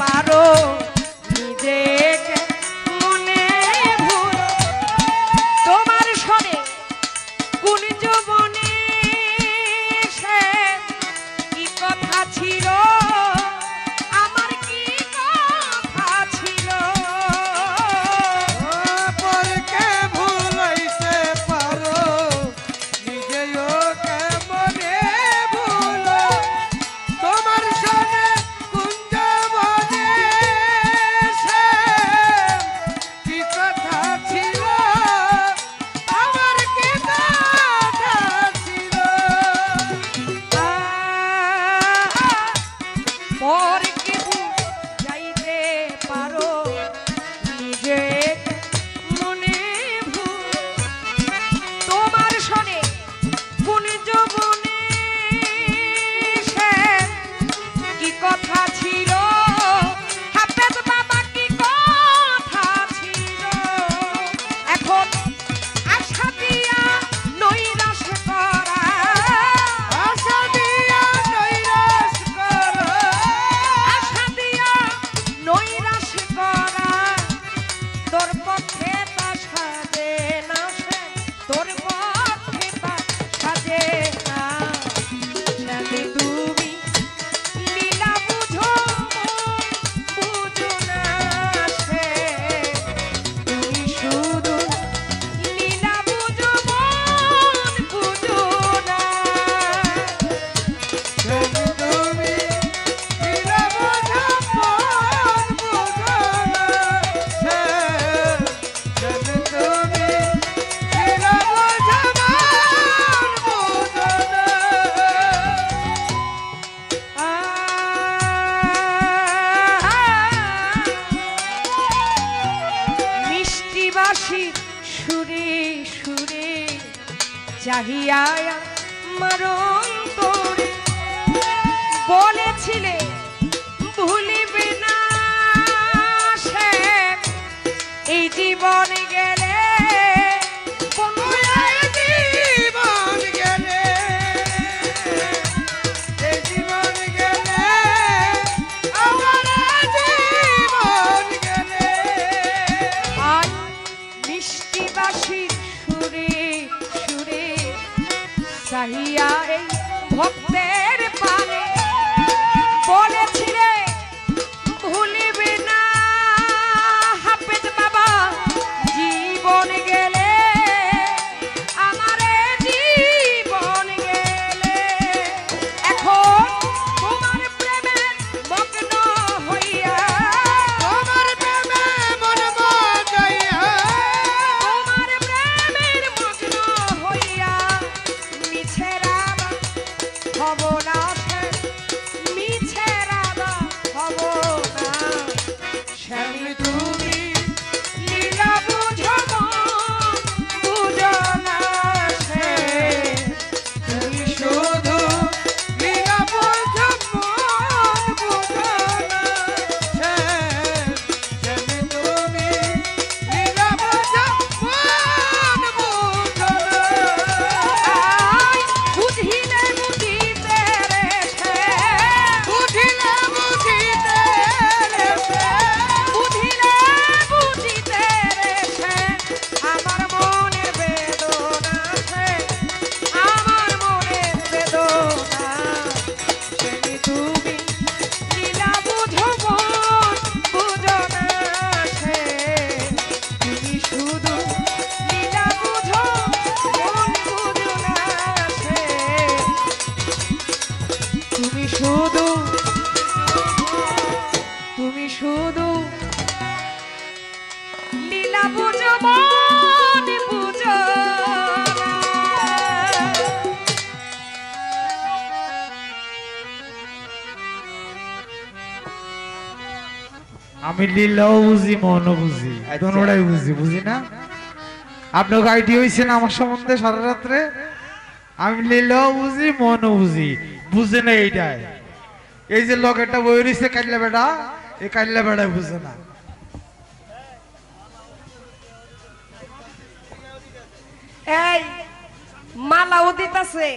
parou. বাসি সুরে সুরে চাহিয়ায় মরণ তোরে বলেছিলে ভুলিবে না সে। এই জীবনে গেল Yeah. শুধু লীলা বুঝো আমি লীলাও বুঝি মনও বুঝি আচ্ছা। দুটাই বুঝি বুঝি না? আপনার গাইটি হইছেন আমার সম্বন্ধে সারা রাত্রে। আমি লীলাও বুঝি মনও বুঝি বুঝে না এইটাই। এই যে লকেটটা বই রয়েছে কাটলে বেটা। এ কাইল্লা বেড়ায় বুঝে না। এই মালাও দিতাছে।